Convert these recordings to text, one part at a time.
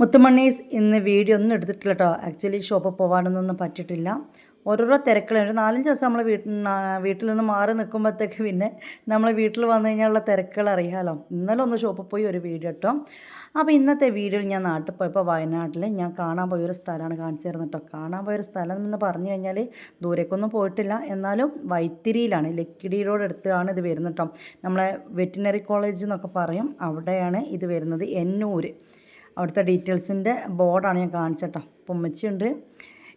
മുത്തുമണ്ണീസ് ഇന്ന് വീഡിയോ ഒന്നും എടുത്തിട്ടില്ല കേട്ടോ ആക്ച്വലി ഷോപ്പ് പോകാനൊന്നും പറ്റിയിട്ടില്ല. ഓരോരോ തിരക്കുകളുണ്ട് ഒരു നാലഞ്ച് ദിവസം നമ്മൾ വീട്ടിൽ വീട്ടിൽ നിന്ന് മാറി നിൽക്കുമ്പോഴത്തേക്ക് പിന്നെ നമ്മൾ വീട്ടിൽ വന്നു കഴിഞ്ഞാലുള്ള തിരക്കുകൾ അറിയാമല്ലോ ഇന്നലെ ഒന്ന് ഷോപ്പിൽ പോയി ഒരു വീഡിയോ കേട്ടോ അപ്പോൾ ഇന്നത്തെ വീഡിയോയിൽ ഞാൻ നാട്ടിൽ പോയപ്പോൾ വയനാട്ടിൽ ഞാൻ കാണാൻ പോയൊരു സ്ഥലമാണ് കാണിച്ചു തരുന്നത് കേട്ടോ കാണാൻ പോയൊരു സ്ഥലം എന്ന് പറഞ്ഞു കഴിഞ്ഞാൽ ദൂരേക്കൊന്നും പോയിട്ടില്ല. എന്നാലും വൈത്തിരിയിലാണ്. ലക്കിടി റോഡ് അടുത്താണ് ഇത് വരുന്നത് കേട്ടോ നമ്മളെ വെറ്റിനറി കോളേജ് എന്നൊക്കെ പറയും. അവിടെയാണ് ഇത് വരുന്നത്. എന്നൂര് അവിടുത്തെ ഡീറ്റെയിൽസിന്റെ ബോർഡാണ് ഞാൻ കാണിച്ചേട്ടോ. അപ്പം ഉമ്മച്ചിയുണ്ട്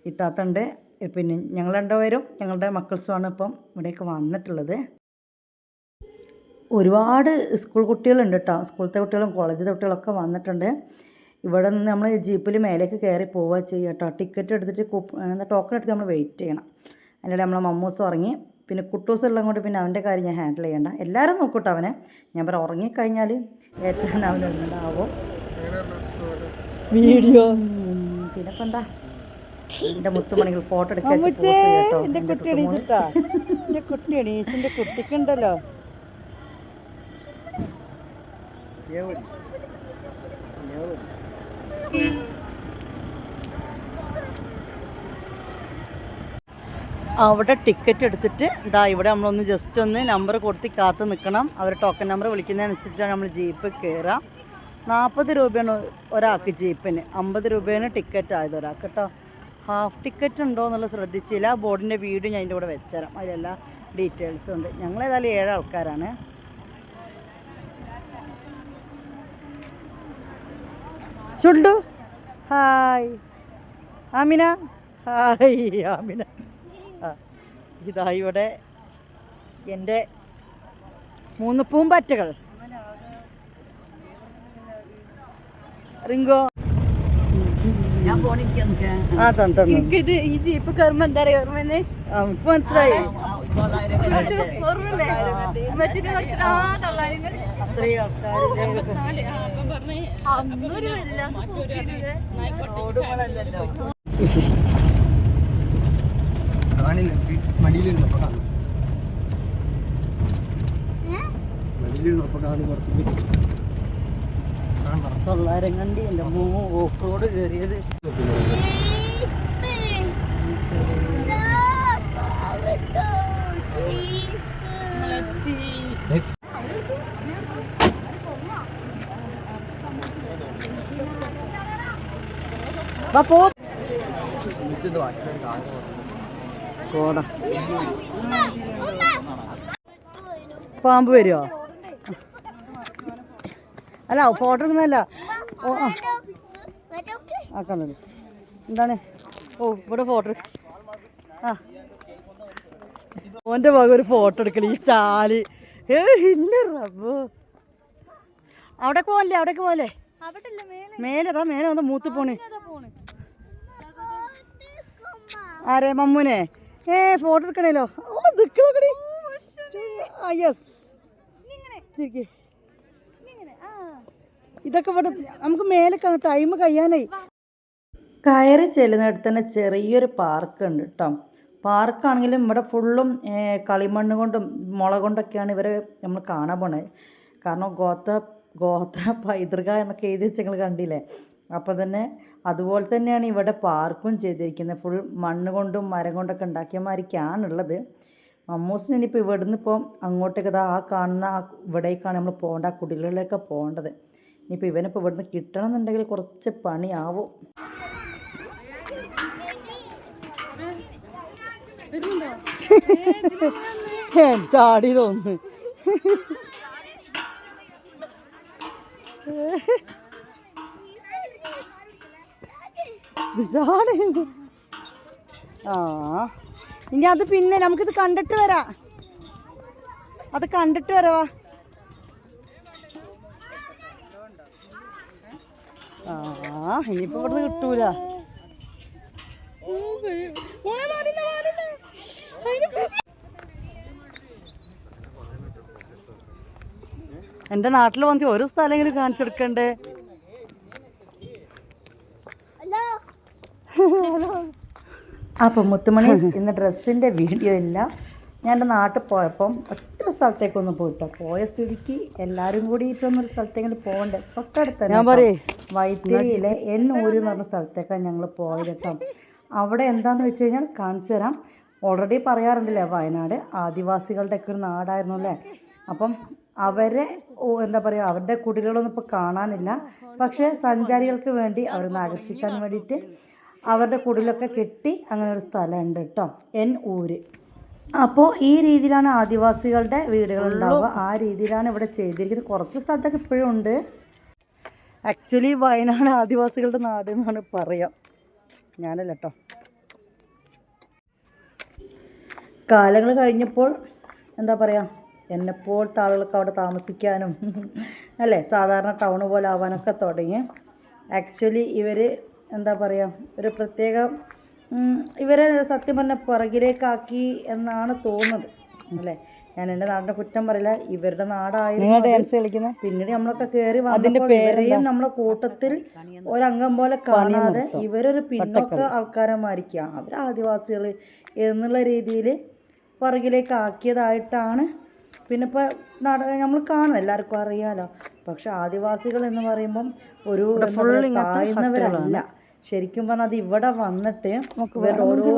ഇത്താത്തുണ്ട് പിന്നെ ഞങ്ങൾ രണ്ടുപേരും ഞങ്ങളുടെ മക്കൾസുമാണ് ഇപ്പം ഇവിടേക്ക് വന്നിട്ടുള്ളത്. ഒരുപാട് സ്കൂൾ കുട്ടികളുണ്ട് കേട്ടോ. സ്കൂളത്തെ കുട്ടികളും കോളേജിലെ കുട്ടികളൊക്കെ വന്നിട്ടുണ്ട്. ഇവിടെ നിന്ന് നമ്മൾ ജീപ്പിൽ മേലേക്ക് കയറി പോവുക ചെയ്യുക കേട്ടോ. ടിക്കറ്റ് എടുത്തിട്ട് എന്താ ടോക്കൺ എടുത്ത് നമ്മൾ വെയിറ്റ് ചെയ്യണം. അതിനിടെ നമ്മളെ മമ്മൂസ് ഉറങ്ങി. പിന്നെ കുട്ടൂസ് ഉള്ളത് കൊണ്ട് പിന്നെ അവന്റെ കാര്യം ഞാൻ ഹാൻഡിൽ ചെയ്യണ്ട. എല്ലാവരും നോക്കൂട്ടോ അവനെ. ഞാൻ പറയാം ഉറങ്ങിക്കഴിഞ്ഞാൽ ഏറ്റവും അവൻ ഉണ്ടാവും. വീഡിയോ. പിന്നെ എന്താ എന്റെ മുത്തുമണികൾ ഫോട്ടോ എന്റെ കുട്ടി എണീച്ചിട്ടാ? എന്റെ കുട്ടി എണീച്ചിന്റെ കുട്ടിക്കുണ്ടല്ലോ. അവിടെ ടിക്കറ്റ് എടുത്തിട്ട് ഇതാ ഇവിടെ നമ്മളൊന്ന് ജസ്റ്റ് ഒന്ന് നമ്പർ കൊടുത്ത് കാത്ത് നിൽക്കണം അവർ ടോക്കൺ നമ്പർ വിളിക്കുന്നതനുസരിച്ചാണ് നമ്മൾ ജീപ്പ് കയറാം നാൽപ്പത് രൂപയാണ് ഒരാൾക്ക് ജീപ്പിന്. അമ്പത് രൂപയാണ് ടിക്കറ്റ് ആയത് ഒരാൾക്ക് കേട്ടോ. ഹാഫ് ടിക്കറ്റ് ഉണ്ടോ എന്നുള്ളത് ശ്രദ്ധിച്ചില്ല. ആ ബോർഡിന്റെ വീഡിയോ ഞാൻ അതിന്റെ കൂടെ വെച്ചുതരാം അതിലെല്ലാ ഡീറ്റെയിൽസും ഉണ്ട്. ഞങ്ങൾ ഏതായാലും ഏഴ് ആൾക്കാരാണ്. ചുണ്ടു. ഹായ്. ആമിന. ഹായ് ആമിന. ഇതാ ഇവിടെ എന്റെ മൂന്ന് പൂമ്പാറ്റകൾ. റിങ്കോ ആ തന്നെ എനിക്കിത് ഈ ജീപ്പ് കയറുമ്പോ എന്താ പറയാ ഇപ്പൊ മനസ്സിലായി. മടിയിലിരുന്നപ്പോ കാണും പുറത്തേക്ക് തൊള്ളായിരം കണ്ടി എന്റെ മൂ ഓഫ് റോഡ് കയറിയത് പാമ്പ് വരുമോ അല്ല ഫോട്ടോ എടുക്കുന്നതല്ല. ഓ ആ. ആ കണ്ടു എന്താണ്? ഓ ഇവിടെ ഫോട്ടോ ആ. ഓന്റെ ഭാഗം ഒരു ഫോട്ടോ എടുക്കൽ ഈ ചാൽ. ഏ ഇല്ല റബ്ബോ. അവിടേക്ക് പോകല്ലേ അവിടേക്ക് അവിടെ മേലെ. അതാ മേലെ വന്ന് മൂത്ത് പോണേ. ആരെ മമ്മൂനെ? ഏ ഫോട്ടോ എടുക്കണേലോ? ഓ ആ യെസ് ശരിക്ക്. ഇതൊക്കെ ഇവിടെ നമുക്ക് മേലെ ടൈം കഴിയാനായി. കയറി ചെല്ലുന്നിടത്ത് തന്നെ ചെറിയൊരു പാർക്ക് ഉണ്ട് കേട്ടോ പാർക്കാണെങ്കിലും ഇവിടെ ഫുള്ളും കളിമണ്ണ് കൊണ്ടും മുള കൊണ്ടൊക്കെയാണ് ഇവരെ നമ്മൾ കാണാൻ പോണത് കാരണം ഗോത്ര ഗോത്ര പൈതൃക എന്നൊക്കെ എഴുതി വെച്ച് ഞങ്ങൾ കണ്ടില്ലേ? അപ്പോൾ തന്നെ അതുപോലെ തന്നെയാണ് ഇവിടെ പാർക്കും ചെയ്തിരിക്കുന്നത്. ഫുൾ മണ്ണ് കൊണ്ടും മരം കൊണ്ടൊക്കെ ഉണ്ടാക്കിയ മാതിരിക്കാണുള്ളത് മമ്മൂസിന് ഇനിയിപ്പോൾ ഇവിടുന്ന് ഇപ്പം അങ്ങോട്ടേക്ക് ആ കാണുന്ന ആ ഇവിടേക്കാണ് നമ്മൾ പോകേണ്ട ആ കുടിലുകളിലേക്ക് പോകേണ്ടത്. ഇനിയിപ്പോൾ ഇവനിപ്പോൾ ഇവിടുന്ന് കിട്ടണം എന്നുണ്ടെങ്കിൽ കുറച്ച് പണിയാവും. ചാടി തോന്നുന്നു. ചാടി. ആ. ഇനി അത് പിന്നെ നമുക്കിത് കണ്ടിട്ട് വരാം. അത് കണ്ടിട്ട് വരവാ. ആ ഇനിയിപ്പോ ഇവിടുന്ന് കിട്ടൂല. എന്റെ നാട്ടിൽ വന്നിട്ട് ഒരു സ്ഥലമെങ്കിലും കാണിച്ചു കൊടുക്കണ്ടേ? അപ്പൊ മുത്തുമണി ഇന്ന് ഡ്രസ്സിന്റെ വീഡിയോ ഇല്ല. ഞാൻ എന്റെ നാട്ടിൽ പോയപ്പം ഒറ്റ സ്ഥലത്തേക്കൊന്നും പോയിട്ടോ. പോയ സ്ഥിതിക്ക് എല്ലാവരും ഒരു സ്ഥലത്തേക്ക് പോകണ്ടേ? തൊട്ടടുത്ത് ഞാൻ. പറയേ. വൈത്തിരിയിലെ എണ്ണൂര് എന്ന് പറഞ്ഞ സ്ഥലത്തേക്കാണ് ഞങ്ങൾ പോയത് കേട്ടോ അവിടെ എന്താണെന്ന് വെച്ച് കഴിഞ്ഞാൽ കാണിച്ചു തരാം. ഓൾറെഡി പറയാറുണ്ടല്ലേ വയനാട് ആദിവാസികളുടെയൊക്കെ ഒരു നാടായിരുന്നു അല്ലേ? അപ്പം അവരെ എന്താ പറയുക അവരുടെ കുടിലുകളൊന്നും ഇപ്പോൾ കാണാനില്ല. പക്ഷേ സഞ്ചാരികൾക്ക് വേണ്ടി അവരൊന്ന് ആകർഷിക്കാൻ വേണ്ടിയിട്ട് അവരുടെ കുടിലൊക്കെ കെട്ടി അങ്ങനെ ഒരു സ്ഥലമുണ്ട് കേട്ടോ എൻ ഊര്. അപ്പോൾ ഈ രീതിയിലാണ് ആദിവാസികളുടെ വീടുകൾ ഉണ്ടാവുക. ആ രീതിയിലാണ് ഇവിടെ ചെയ്തിരിക്കുന്നത്. കുറച്ച് സ്ഥലത്തൊക്കെ ഇപ്പോഴും ഉണ്ട്. ആക്ച്വലി വയനാട് ആദിവാസികളുടെ നാട് എന്നാണ് പറയാം. ഞാനല്ല കേട്ടോ കാലങ്ങൾ കഴിഞ്ഞപ്പോൾ എന്താ പറയുക എന്നെപ്പോലത്തെ ആളുകൾക്ക് അവിടെ താമസിക്കാനും അല്ലേ? സാധാരണ ടൗൺ പോലെ ആവാനൊക്കെ തുടങ്ങി. ആക്ച്വലി ഇവർ എന്താ പറയുക ഒരു പ്രത്യേക ഇവരെ സത്യം പറഞ്ഞ പുറകിലേക്കാക്കി എന്നാണ് തോന്നുന്നത്. അല്ലേ? ഞാൻ എന്റെ നാടിന്റെ കുറ്റം പറയില്ല. ഇവരുടെ നാടായിരുന്നു ഡാൻസ് പിന്നീട് നമ്മളൊക്കെ കയറി വന്നപ്പോൾ ഇവരെയും നമ്മളെ കൂട്ടത്തിൽ ഒരംഗം പോലെ കാണാതെ ഇവരൊരു പിന്നോക്ക ആൾക്കാരെ മാറിക്കുക അവർ ആദിവാസികൾ എന്നുള്ള രീതിയിൽ പുറകിലേക്ക് ആക്കിയതായിട്ടാണ്. പിന്നെ ഇപ്പോൾ നട നമ്മൾ കാണും. എല്ലാവർക്കും അറിയാലോ. പക്ഷെ ആദിവാസികൾ എന്ന് പറയുമ്പം ഒരു താഴ്ന്നവരല്ല. ശരിക്കും പറഞ്ഞാൽ അത് ഇവിടെ വന്നിട്ട് ഇവരുടെ ഓരോ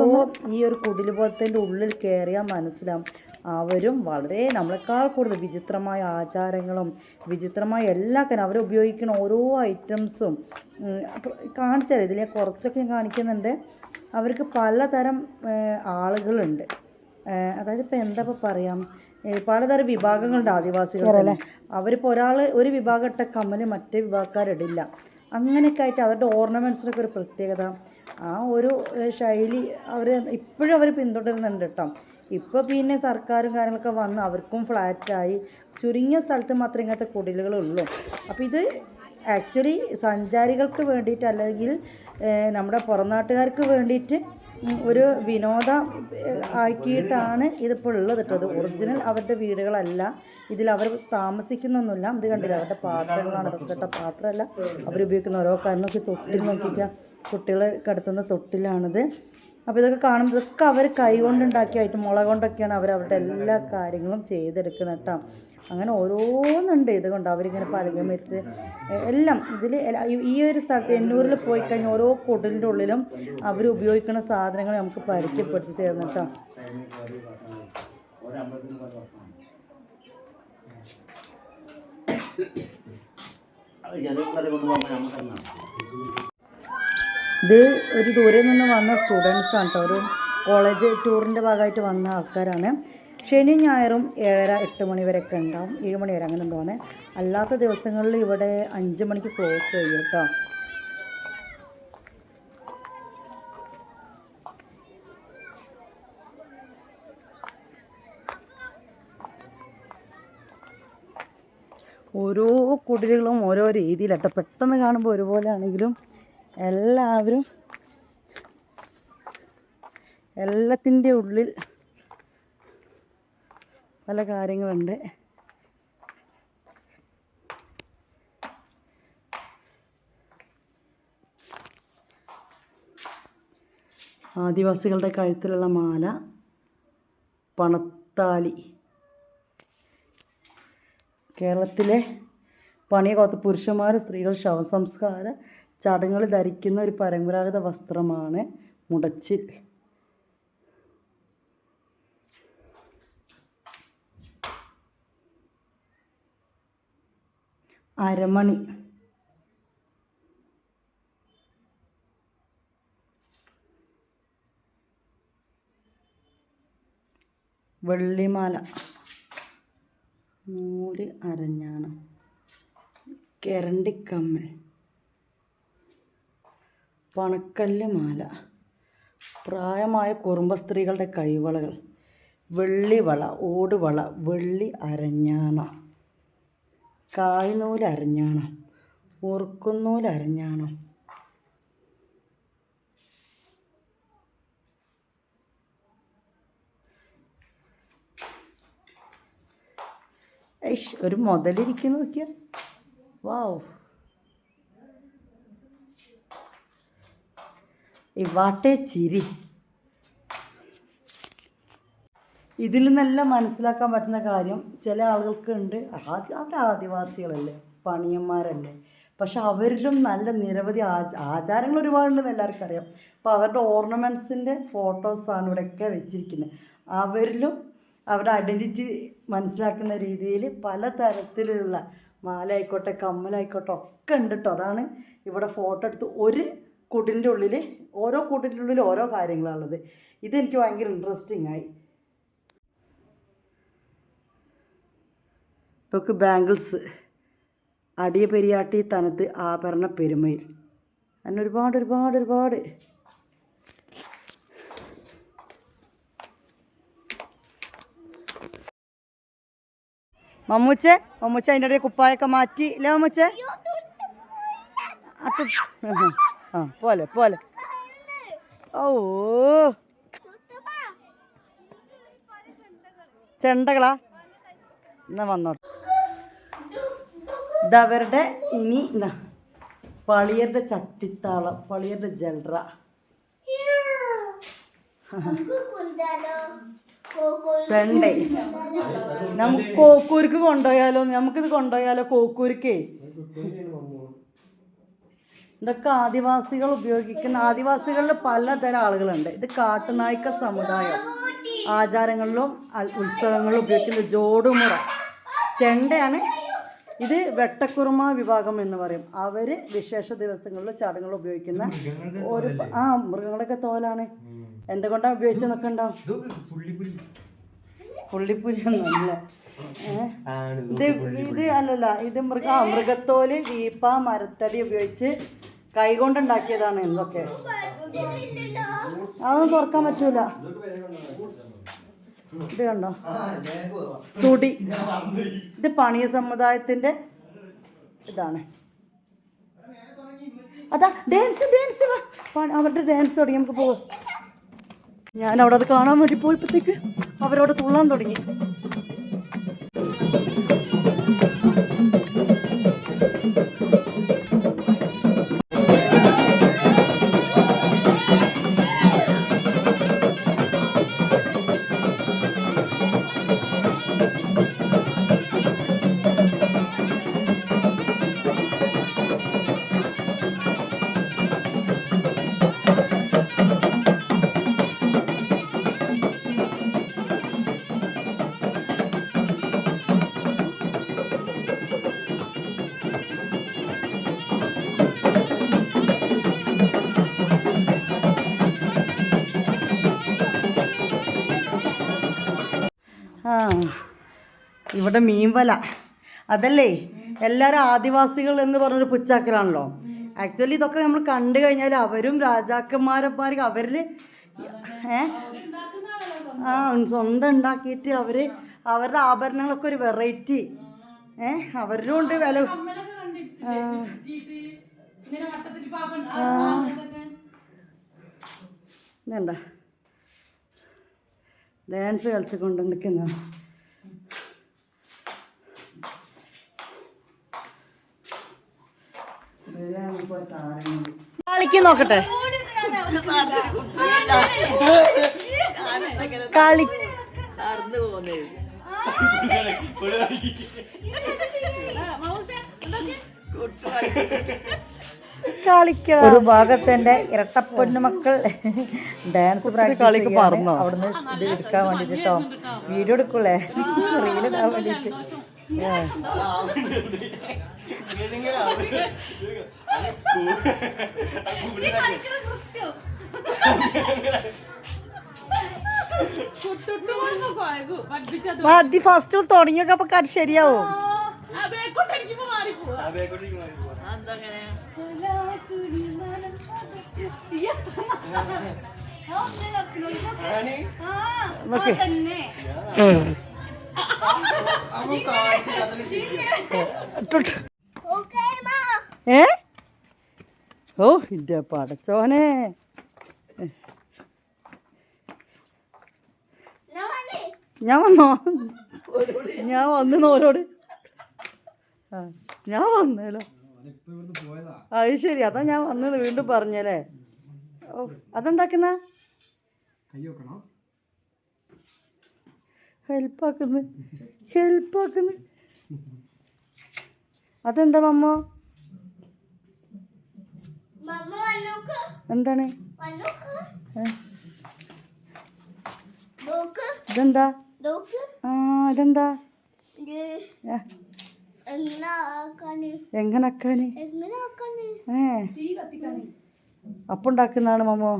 ഈ ഒരു കുടിൽ പോലത്തെ ഉള്ളിൽ കയറിയാൽ മനസ്സിലാവും. അവരും വളരെ നമ്മളെക്കാൾ കൂടുതൽ വിചിത്രമായ ആചാരങ്ങളും വിചിത്രമായ എല്ലാ കാര്യം അവർ ഉപയോഗിക്കുന്ന ഓരോ ഐറ്റംസും കാണിച്ചാൽ കാണിച്ചു തരാം. ഇതിൽ കുറച്ചൊക്കെ ഞാൻ കാണിക്കുന്നുണ്ട്. അവർക്ക് പലതരം ആളുകളുണ്ട്. അതായത് ഇപ്പോൾ എന്താ ഇപ്പോൾ പറയാം? പലതരം വിഭാഗങ്ങളുണ്ട് ആദിവാസികൾ അവരിപ്പോൾ ഒരാൾ ഒരു വിഭാഗം ഇട്ട കമ്മൽ മറ്റേ വിഭാഗക്കാരിടില്ല. അങ്ങനെയൊക്കെ ആയിട്ട് അവരുടെ ഓർണമെന്റ്സിനൊക്കെ ഒരു പ്രത്യേകത. ആ ഒരു ശൈലി അവർ ഇപ്പോഴും അവർ പിന്തുടരുന്നുണ്ട് കേട്ടോ ഇപ്പോൾ പിന്നെ സർക്കാരും കാര്യങ്ങളൊക്കെ വന്ന് അവർക്കും ഫ്ലാറ്റായി. ചുരുങ്ങിയ സ്ഥലത്ത് മാത്രമേ ഇങ്ങനത്തെ കുടിലുകളുള്ളൂ അപ്പോൾ ഇത് ആക്ച്വലി സഞ്ചാരികൾക്ക് വേണ്ടിയിട്ട് അല്ലെങ്കിൽ നമ്മുടെ പുറംനാട്ടുകാർക്ക് വേണ്ടിയിട്ട് ഒരു വിനോദ ആക്കിയിട്ടാണ് ഇതിപ്പോൾ ഉള്ളത് കേട്ടോ ഒറിജിനൽ അവരുടെ വീടുകളല്ല. ഇതിൽ അവർ താമസിക്കുന്നൊന്നുമില്ല. ഇത് കണ്ടില്ല അവരുടെ പാത്രങ്ങളാണ്. അതൊക്കെ പാത്രമല്ല. അവരുപയോഗിക്കുന്ന ഓരോ കാര്യങ്ങളൊക്കെ തൊട്ടിൽ നോക്കിക്കുക കുട്ടികളെ കിടത്തുന്ന തൊട്ടിലാണിത്. അപ്പോൾ ഇതൊക്കെ കാണുമ്പോൾ ഇതൊക്കെ അവർ കൈകൊണ്ടുണ്ടാക്കിയായിട്ട് മുള കൊണ്ടൊക്കെയാണ് അവർ അവരുടെ എല്ലാ കാര്യങ്ങളും ചെയ്തെടുക്കുന്നത് കേട്ടോ. അങ്ങനെ ഓരോന്നുണ്ട് ഇതുകൊണ്ട്. അവരിങ്ങനെ പലകം വെച്ച് എല്ലാം ഇതിൽ ഈ ഒരു സ്ഥലത്ത് എന്നൂരിൽ പോയി കഴിഞ്ഞാൽ ഓരോ കൊടിലിന്റെ ഉള്ളിലും അവർ ഉപയോഗിക്കുന്ന സാധനങ്ങൾ നമുക്ക് പരിചയപ്പെടുത്തി തരുന്നു കേട്ടോ. ഇത് ഒരു ദൂരെ നിന്ന് വന്ന സ്റ്റുഡൻസ് ആണ് ഒരു കോളേജ് ടൂറിന്റെ ഭാഗമായിട്ട് വന്ന ആൾക്കാരാണ്. ശനി ഞായറും ഏഴര എട്ട് മണി വരെയൊക്കെ ഉണ്ടാവും. ഏഴ് മണി വരെ അങ്ങനെ എന്തോന്നെ അല്ലാത്ത ദിവസങ്ങളിൽ ഇവിടെ അഞ്ച് മണിക്ക് ക്ലോസ് ചെയ്യും കേട്ടോ ഓരോ കുടിലുകളും ഓരോ രീതിയിലട്ടോ. പെട്ടെന്ന് കാണുമ്പോൾ ഒരുപോലെ ആണെങ്കിലും എല്ലാവരും എല്ലാത്തിന്റെ ഉള്ളിൽ പല കാര്യങ്ങളുണ്ട്. ആദിവാസികളുടെ കഴുത്തിലുള്ള മാല പണത്താലി. കേരളത്തിലെ പണിയകോത്ത പുരുഷന്മാർ സ്ത്രീകൾ ശവസംസ്കാര ചടങ്ങുകൾ ധരിക്കുന്ന ഒരു പരമ്പരാഗത വസ്ത്രമാണ് മുടച്ചിൽ. അരമണി. വെള്ളിമാല. നൂൽ അരഞ്ഞാണ്. കെരണ്ടിക്കമ്മൽ പണക്കല്ല് മാല. പ്രായമായ കുറുമ്പ സ്ത്രീകളുടെ കൈവളകൾ. വെള്ളിവള ഓടുവള വെള്ളി അരഞ്ഞാണ. കായ്നൂലരഞ്ഞാണ അരഞ്ഞാണം. ഐഷ് ഒരു മുതലിരിക്കുന്നു നോക്കിയ. വാവ്. ഇവാട്ടെ ചിരി. ഇതിൽ നിന്നെല്ലാം മനസ്സിലാക്കാൻ പറ്റുന്ന കാര്യം ചില ആളുകൾക്ക് ഉണ്ട് ആദ്യ അവർ ആദിവാസികളല്ലേ പണിയന്മാരല്ലേ. പക്ഷെ അവരിലും നല്ല നിരവധി ആച ആചാരങ്ങൾ ഒരുപാടുണ്ടെന്ന് എല്ലാവർക്കും അറിയാം. അപ്പോൾ അവരുടെ ഓർണമെന്റ്സിന്റെ ഫോട്ടോസാണ് ഇവിടെയൊക്കെ വെച്ചിരിക്കുന്നത്. അവരിലും അവരുടെ ഐഡന്റിറ്റി മനസ്സിലാക്കുന്ന രീതിയിൽ പല തരത്തിലുള്ള മാലായിക്കോട്ടെ കമ്മലായിക്കോട്ടെ ഒക്കെ ഉണ്ട് കേട്ടോ അതാണ് ഇവിടെ ഫോട്ടോ എടുത്ത് ഒരു കുടിലിന്റെ ഉള്ളിൽ ഓരോ കുടിലിന്റെ ഉള്ളിൽ ഓരോ കാര്യങ്ങളാണുള്ളത് ഇതെനിക്ക് ഭയങ്കര ഇൻട്രസ്റ്റിംഗ് ആയി. ഇപ്പൊക്ക് ബാംഗിൾസ് അടിയ പെരിയാട്ടി തനത്ത് ആഭരണ പെരുമയിൽ. അങ്ങനെ ഒരുപാട് ഒരുപാട് ഒരുപാട് മമ്മൂച്ചേ മമ്മൂച്ച അതിന്റെ ഇടയിൽ കുപ്പായൊക്കെ മാറ്റി ഇല്ല മമ്മൂച്ചേ ആ പോലെ പോലെ ഓ ചെണ്ടകളാ എന്നാ വന്നോട്ടെ ഇതവരുടെ ഇനി എന്താ പളിയരുടെ ചട്ടിത്താളം പളിയരുടെ ജൽറ സൺഡേ നമുക്ക് കോക്കൂർക്ക് കൊണ്ടുപോയാലോ നമുക്കിത് കൊണ്ടുപോയാലോ കോക്കൂർക്കേ ഇതൊക്കെ ആദിവാസികൾ ഉപയോഗിക്കുന്ന ആദിവാസികളിൽ പലതരം ആളുകളുണ്ട്. ഇത് കാട്ടുനായ്ക്ക സമുദായം. ആചാരങ്ങളിലും ഉത്സവങ്ങളിലും ഉപയോഗിക്കുന്ന ജോടുമുറ. ചെണ്ടയാണ്. ഇത് വെട്ടക്കുറുമ വിഭാഗം എന്ന് പറയും. അവർ വിശേഷ ദിവസങ്ങളിൽ ചടങ്ങുകൾ ഉപയോഗിക്കുന്ന ഒരു ആ മൃഗങ്ങളൊക്കെ തോലാണ്. എന്തുകൊണ്ടാണ് ഉപയോഗിച്ച് നോക്കണ്ടോ ഏഹ് ഇത് ഇത് അല്ലല്ല ഇത് മൃഗ ആ മൃഗത്തോൽ വീപ്പ മരത്തടി ഉപയോഗിച്ച് കൈകൊണ്ടുണ്ടാക്കിയതാണ് എന്തൊക്കെ അതൊന്നും തുറക്കാൻ പറ്റൂല. ഇത് കണ്ടോ? തുടി. ഇത് പണിയ സമുദായത്തിന്റെ ഇതാണ്. അതാ ഡാൻസ് ഡാൻസ് അവരുടെ ഡാൻസ് തുടങ്ങി നമുക്ക് പോകാം ഞാൻ അവിടെ അത് കാണാൻ വേണ്ടി പോയപ്പോഴത്തേക്ക് അവരവിടെ തുള്ളാൻ തുടങ്ങി. ഇവിടെ മീൻവല. അതല്ലേ? എല്ലാവരും ആദിവാസികൾ എന്ന് പറഞ്ഞൊരു പുച്ചാക്കലാണല്ലോ ആക്ച്വലി ഇതൊക്കെ നമ്മൾ കണ്ടു കഴിഞ്ഞാൽ അവരും രാജാക്കന്മാരന്മാർക്ക് അവരിൽ ആ സ്വന്തം ഉണ്ടാക്കിയിട്ട് അവർ അവരുടെ ആഭരണങ്ങളൊക്കെ ഒരു വെറൈറ്റി ഏ? അവരിലും ഉണ്ട് വില. ഇതുണ്ട ഡാൻസ് കളിച്ചുകൊണ്ട് നിൽക്കുന്ന കളിക്ക് നോക്കട്ടെ. കളി കളിക്കണം ഒരു ഭാഗത്തെ ഇരട്ടപ്പൊന്നു മക്കൾ ഡാൻസ് പ്രാക്ടീസ് പറഞ്ഞോ അവിടുന്ന് ഇത് എടുക്കാൻ വേണ്ടിട്ടോ കേട്ടോ വീഡിയോ എടുക്കൂലേ? റീലിടാൻ. മതി ഫസ്റ്റ് തുടങ്ങിയൊക്കെ അപ്പൊ കട്ട് ശരിയാവും. നോക്ക് ഇട്ടോട്ട്. ഏ. ഓ ഇന്റെ പടച്ചോനെ. ഞാൻ വന്നോ. ഞാൻ വന്നു? നോരോട്. ആ ഞാൻ വന്നല്ലോ അത് ശരി. അതാ ഞാൻ വന്നത്. വീണ്ടും പറഞ്ഞല്ലേ? ഓ അതെന്താക്കുന്ന? ഹെൽപ്പാക്കുന്നു. ഹെൽപ്പാക്കുന്നു. അതെന്താ മമ്മ? എന്താണ്? ഇതെന്താ? ആ ഇതെന്താ? എങ്ങനെ അക്കാന് ഏ. അപ്പുണ്ടാക്കുന്നതാണ് മമ്മോ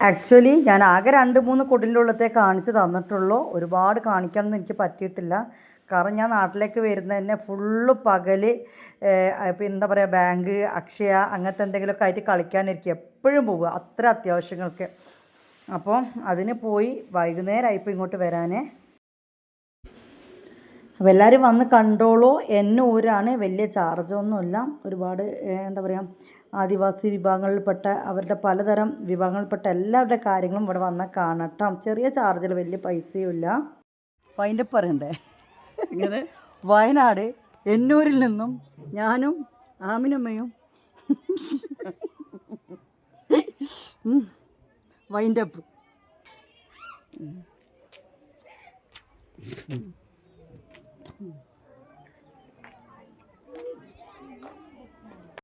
ആക്ച്വലി ഞാൻ ആകെ രണ്ട് മൂന്ന് കുടിലുള്ളത്തെ ഉള്ളത്തെ കാണിച്ച് തന്നിട്ടുള്ളൂ. ഒരുപാട് കാണിക്കാനൊന്നും എനിക്ക് പറ്റിയിട്ടില്ല. കാരണം ഞാൻ നാട്ടിലേക്ക് വരുന്നത് തന്നെ ഫുള്ള് പകൽ ഇപ്പം എന്താ പറയുക ബാങ്ക് അക്ഷയ അങ്ങനത്തെ എന്തെങ്കിലുമൊക്കെ ആയിട്ട് കളിക്കാനിരിക്കും. എപ്പോഴും പോവുക. അത്ര അത്യാവശ്യങ്ങൾക്ക്. അപ്പോൾ അതിന് പോയി വൈകുന്നേരമായി ഇപ്പോൾ ഇങ്ങോട്ട് വരാനേ. അപ്പോൾ എല്ലാവരും വന്ന് കണ്ടോളൂ. എന്നെ ഊരാണ്. വലിയ ചാർജൊന്നുമില്ല ഒരുപാട് എന്താ പറയുക ആദിവാസി വിഭാഗങ്ങളിൽപ്പെട്ട അവരുടെ പലതരം വിഭാഗങ്ങളിൽപ്പെട്ട എല്ലാവരുടെ കാര്യങ്ങളും ഇവിടെ വന്നാൽ കാണട്ടോ ചെറിയ ചാർജിൽ വലിയ പൈസയും ഇല്ല. അപ്പോൾ അതിന്റെ പറയണ്ടേ? ഇങ്ങനെ വയനാട് എന്നൂരിൽ നിന്നും ഞാനും ആമിനമ്മയും വൈൻഡപ്പ്